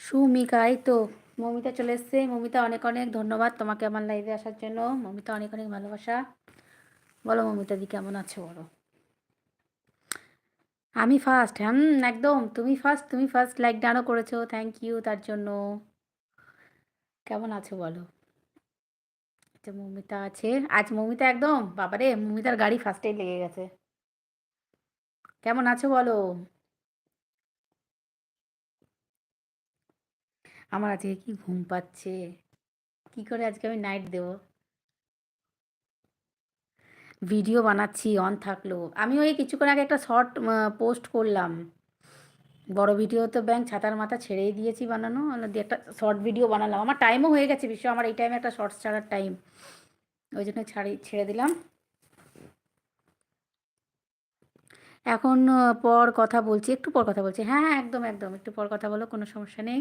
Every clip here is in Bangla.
সুমিকা, এই তো মমিতা চলে এসছে। মমিতা, অনেক অনেক ধন্যবাদ তোমাকে আমার লাইভে আসার জন্য। মমিতা, অনেক অনেক ভালোবাসা। বলো মমিতা দি, কেমন আছো বলো? আমি ফার্স্ট হুম, একদম। তুমি ফার্স্ট তুমি ফার্স্ট লাইক ডানও করেছ। থ্যাংক ইউ তার জন্য। কেমন আছো বলো? আচ্ছা মমিতা আছে। আজ মমিতা একদম, বাবারে, মমিতার গাড়ি ফার্স্টেই লেগে গেছে। কেমন আছো বলো? আমার আজকে কি ঘুম পাচ্ছে? কি করে আজকে আমি নাইট দেব? ভিডিও বানাচ্ছি অন থাকল। আমি ওই কিছুক্ষণ আগে একটা শর্ট পোস্ট করলাম। বড় ভিডিও তো ব্যাংক ছাতার মাথা ছেড়েই দিয়েছি বানানো। দিয়ে একটা শর্ট ভিডিও বানালাম। আমার টাইমও হয়ে গেছে বিশ্ব আমার এই টাইমে একটা শর্টস ছাড়ার টাইম ওই জন্য ছাড়ি, ছেড়ে দিলাম। এখন পর কথা বলছি। একটু পর কথা বলছি। হ্যাঁ হ্যাঁ একদম একদম। একটু পর কথা বলো, কোনো সমস্যা নেই।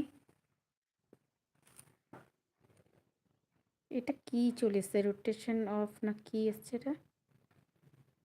এটা কি চলেছে রোটেশন অফ না কি এসছে এটা?